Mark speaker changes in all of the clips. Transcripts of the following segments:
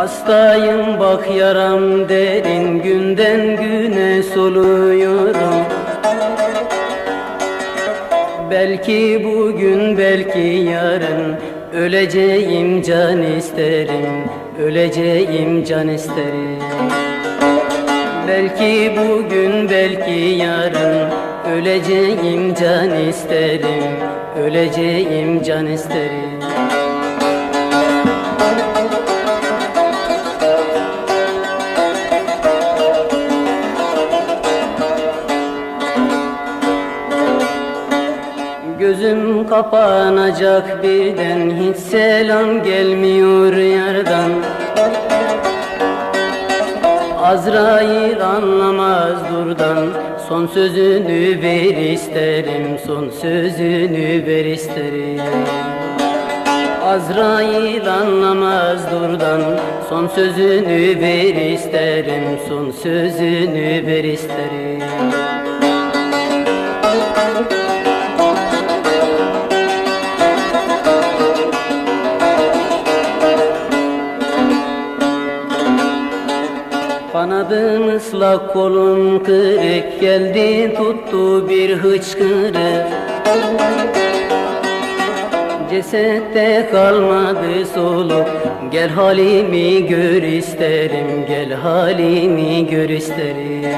Speaker 1: Hastayım bak yaram derin günden güne soluyorum. Belki bugün belki yarın Öleceğim can isterim Öleceğim can isterim. Belki bugün belki yarın Öleceğim can isterim Öleceğim can isterim Gözüm kapanacak birden Hiç selam gelmiyor yardan Azrail anlamaz durdan Son sözünü ver isterim Son sözünü ver isterim. Azrail anlamaz durdan Son sözünü ver isterim Son sözünü ver isterim Kanadım ıslak kolum kırık Geldi tuttu bir hıçkırık Cesette kalmadı soluk Gel halimi gör isterim Gel halimi gör isterim.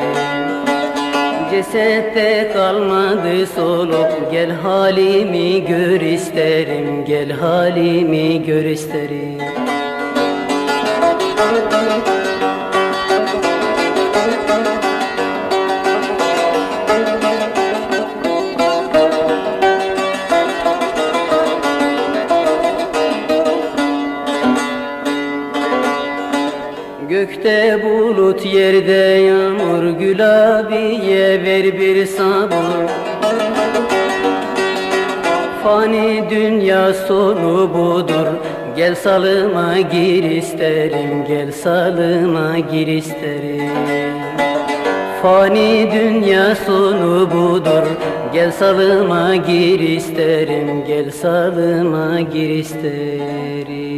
Speaker 1: Cesette kalmadı soluk Gel halimi gör isterim Gel halimi gör isterim Gökte bulut yerde yağmur Gül abiye ver bir sabır Fani dünya sonu budur Gel salıma gir isterim Gel salıma gir isterim. Fani dünya sonu budur Gel salıma gir isterim Gel salıma gir isterim